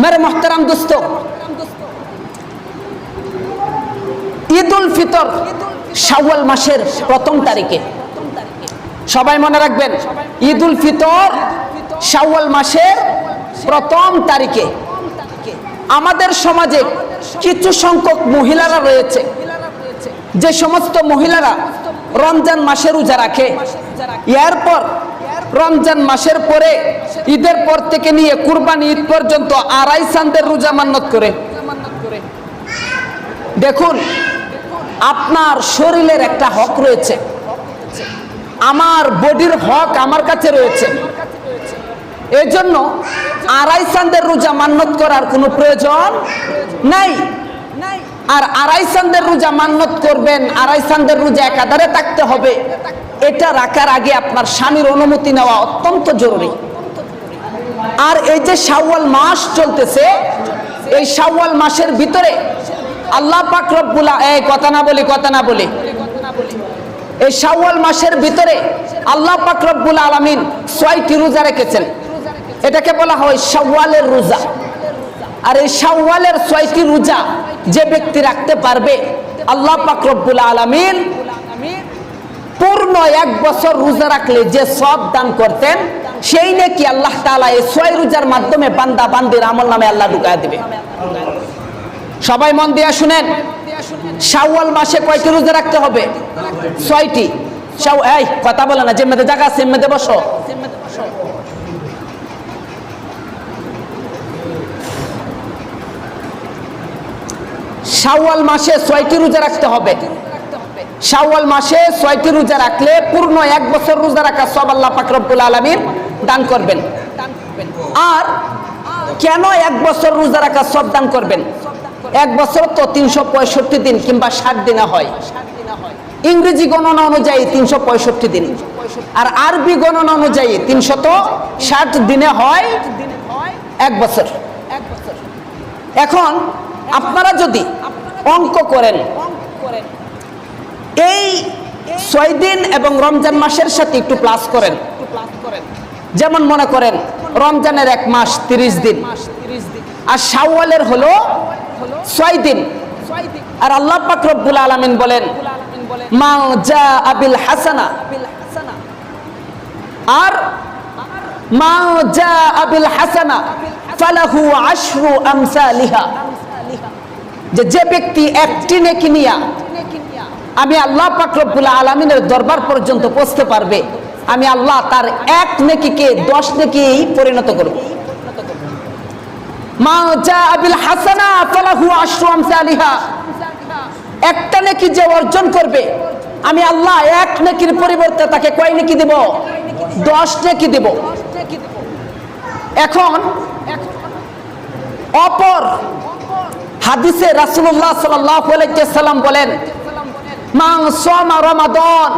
মেরে মোহতারাম দোস্ত ঈদ উল ফিতর শাওয়াল মাসের প্রথম তারিখে সবাই মনে রাখবেন ঈদ উল ফিতর শাওয়াল মাসের প্রথম তারিখে আমাদের সমাজে কিছু সংখ্যক মহিলারা রয়েছে। যে সমস্ত মহিলারা রমজান মাসে রোজা রাখে। এরপর রমজান মাসের পরে, ঈদের পর থেকে নিয়ে কুরবানি ঈদ পর্যন্ত আড়াই চান্দের রোজা মান্নত করে। দেখুন, আপনার শরীরের একটা হক রয়েছে। আমার বডির হক আমার কাছে রয়েছে। এই জন্য আড়াই চান্দের রোজা মান্নত করার কোনো প্রয়োজন নাই। আর আড়াই চান্দের রোজা মান্নত করবেন, আড়াই চান্দের রোজা একাধারে থাকতে হবে। এটা রাখার আগে আপনার স্বামীর অনুমতি নেওয়া অত্যন্ত জরুরি। আর এই যে শাওয়াল মাস চলতেছে, এই শাওয়াল মাসের ভিতরে আল্লাহ পাক রব্বুলা এই কথা না বলি, কথা না বলি। এই শাওয়াল মাসের ভিতরে আল্লাহ পাক রব্বুল আলামিন ছয়টি রোজা রেখেছেন। এটাকে বলা হয় শাওয়ালের রোজা। আর এই শাওয়ালের ছয়টি রোজা যে ব্যক্তি রাখতে পারবে, আল্লাহ পাক রব্বুল আলামিন পূর্ণ এক বছর রোজা রাখলে যে সব দান করতেন, সেই নাকি আল্লাহ তাআলা এই ছয় রোজার মাধ্যমে বান্দা বান্দির আমল নামে আল্লাহ ঢুকায় দিবে। সবাই মন দিয়া শুনেন, শাওয়াল মাসে কয়টি রোজা রাখতে হবে? ছয়টি। কথা বলে না যেমনি জায়গা আছে এমনিতে বসো। শাওয়াল মাসে ছয়টি রোজা রাখতে হবে। শাওয়াল মাসে ছয়টি রোজা রাখলে পূর্ণ এক বছর রোজা রাখা সব আল্লাহ পাক রব্বুল আলামিন দান করবেন। আর কেন এক বছর রোজা রাখা সব দান করবেন? এক বছর তো তিনশো পঁয়ষট্টি দিন কিংবা ষাট দিনে হয়। ইংরেজি গণনা অনুযায়ী তিনশো পঁয়ষট্টি দিন। আর আরবি গণনা অনুযায়ী তিনশত ষাট দিনে হয় এক বছর। এখন আপনারা যদি অঙ্ক করেন। এই ছয় দিন এবং রমজান মাসের সাথে একটু প্লাস করেন। যেমন মনে করেন, রমজানের এক মাস তিরিশ দিন। আর শাওয়ালের হলো ছয় দিন আর আল্লাহ পাক রব্বুল আলামিন বলেন আবিল হাসানা। আর, মা আবিল হাসানা ফালাহু আশরু আমসালিহা। যে যে ব্যক্তি একটি নেকি নিয়া আমি আল্লাহ পাক রব্বুল আলামিনের দরবার পর্যন্ত পৌঁছতে পারবে, আমি আল্লাহ তার এক নেকিকে দশ নেকি পরিণত করব। একটা নেকি যে অর্জন করবে, আমি আল্লাহ এক নেকির পরিবর্তে তাকে কয় নেকি দেব? দশ নেকি দেব। এখন অপর হাদিসে রাসুল্লাহ সাল্লাম বলেন মা রমাদান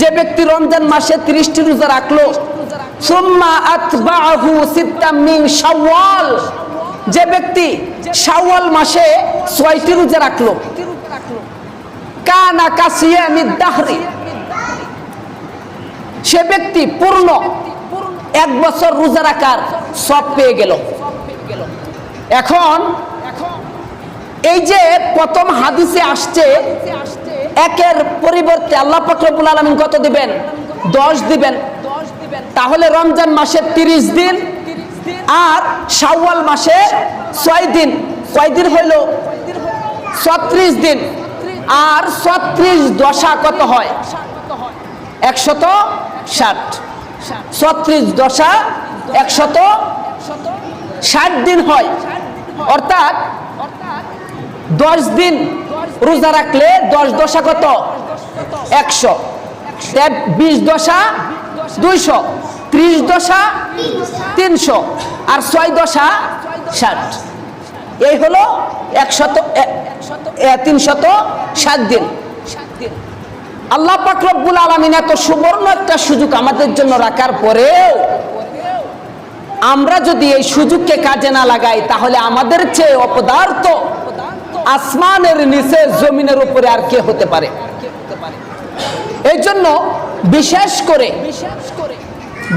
যে ব্যক্তি রমজান মাসে 30টি রোজা রাখল যে ব্যক্তি শাওয়াল মাসে ছয়টি রোজা রাখল, কানা কাসিয়ামি সে ব্যক্তি পূর্ণ এক বছর রোজা রাখার সব পেয়ে গেল। এখন এই যে প্রথম হাদিসে আসছে, একের পরিবর্তে আল্লাহ ফকরবুল আলমিন কত দিবেন? দশ দিবেন। তাহলে রমজান মাসে তিরিশ দিন আর শাওয়াল মাসে ছয় দিন। কয় দিন হইল? ছত্রিশ দিন। আর ছত্রিশ দশা কত হয়? একশত ষাট। ছত্রিশ দশা একশত ষাট দিন হয়। অর্থাৎ দশ দিন রোজা রাখলে দশ দশা কত? একশো। বিশ দশা দুইশো। ত্রিশ দশা তিনশো। আর ছয় দশা ষাট। এই হলো একশত তিনশত ষাট দিন। আল্লাহ পাকরব্বুল আলমিন এত সুবর্ণ একটা সুযোগ আমাদের জন্য রাখার পরেও আমরা যদি এই সুযোগকে কাজে না লাগাই, তাহলে আমাদের চেয়ে অপদার্থ আসমানের নিচে জমিনের উপরে আর কে হতে পারে? এই জন্য বিশেষ করে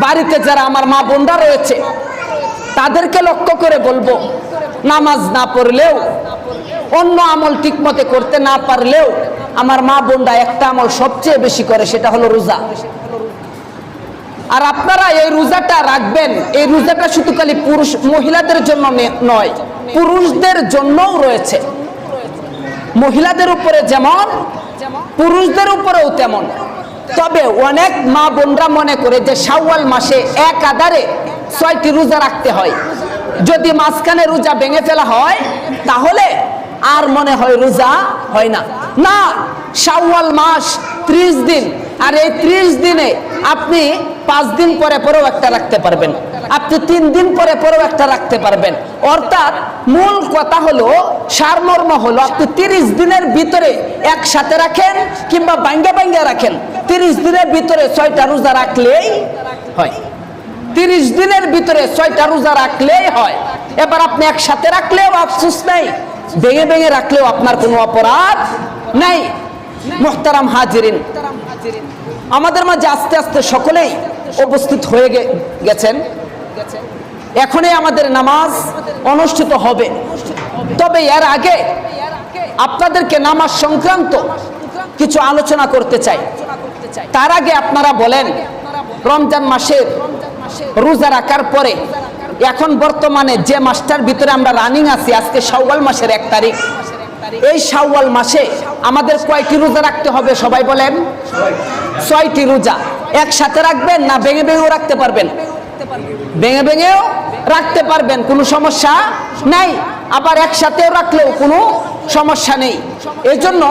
বাড়িতে যারা আমার মা বোনরা রয়েছে, তাদেরকে লক্ষ্য করে বলব, নামাজ না পড়লেও, অন্য আমল ঠিক মতে করতে না পারলেও আমার মা বোনরা একটা আমল সবচেয়ে বেশি করে, সেটা হলো রোজা। আর আপনারা এই রোজাটা রাখবেন, এই রোজাটা শুধু খালি পুরুষ মহিলাদের জন্য নয়, পুরুষদের জন্যও রয়েছে। মহিলাদের উপরে যেমন পুরুষদের উপরেও তেমন। তবে অনেক মা বোনরা মনে করে যে শাওয়াল মাসে এক আধারে ছয়টি রোজা রাখতে হয়। যদি মাঝখানে রোজা ভেঙে ফেলা হয় তাহলে আর মনে হয় রোজা হয় না। না শাওয়াল মাস ত্রিশ দিন আর এই ত্রিশ দিনে আপনি পাঁচ দিন পরে পরেও একটা রাখতে পারবেন। আপনি তিন দিন পরে পরেও একটা রাখতে পারবেন। অর্থাৎ মূল কথা হলো, সারমর্ম হলো, আপনি তিরিশ দিনের ভিতরে একসাথে রাখেন কিংবা বাঙ্গা বাঙ্গা রাখেন। তিরিশ দিনের ভিতরে ছয়টা রোজা রাখলেই হয়। তিরিশ দিনের ভিতরে ছয়টা রোজা রাখলেই হয়। এবার আপনি একসাথে রাখলেও আফসোস নেই, ভেঙে ভেঙে রাখলেও আপনার কোনো অপরাধ নেই। মোহতারাম হাজিরিন। আমাদের মাঝে আস্তে আস্তে সকলেই উপস্থিত হয়ে গেছেন। এখনই আমাদের নামাজ অনুষ্ঠিত হবে। তবে এর আগে আপনাদেরকে নামাজ সংক্রান্ত কিছু আলোচনা করতে চাই। তার আগে আপনারা বলেন, রমজান মাসের রোজা রাখার পরে এখন বর্তমানে যে মাসটার ভিতরে আমরা রানিং আছি, আজকে সওয়াল মাসের এক তারিখ। এই শাওয়াল মাসে আমাদের কয়টি রোজা রাখতে হবে সবাই বলেন? ছয়টি রোজা। একসাথে রাখবেন না ভেঙে ভেঙেও রাখতে পারবেন? ভেঙে ভেঙেও রাখতে পারবেন, কোনো সমস্যা নাই। আবার একসাথেও রাখলেও কোনো সমস্যা নেই। এই জন্য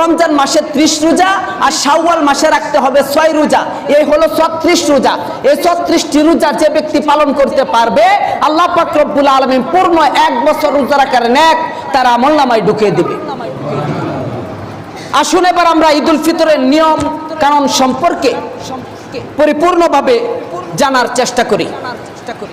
রমজান মাসে ত্রিশ রোজা আর শাওয়াল মাসে রাখতে হবে ছয় রোজা। এই হলো ছত্রিশ রোজা। এই ছত্রিশটি রোজা যে ব্যক্তি পালন করতে পারবে, আল্লাহ পাক রব্বুল আলমিন পূর্ণ এক বছর রোজা রাখার ন্যাক তার আমল নামায় ঢুকিয়ে দিবে। আসুন এবার আমরা ঈদুল ফিতরের নিয়ম কানুন সম্পর্কে পরিপূর্ণভাবে জানার চেষ্টা করি চেষ্টা করি।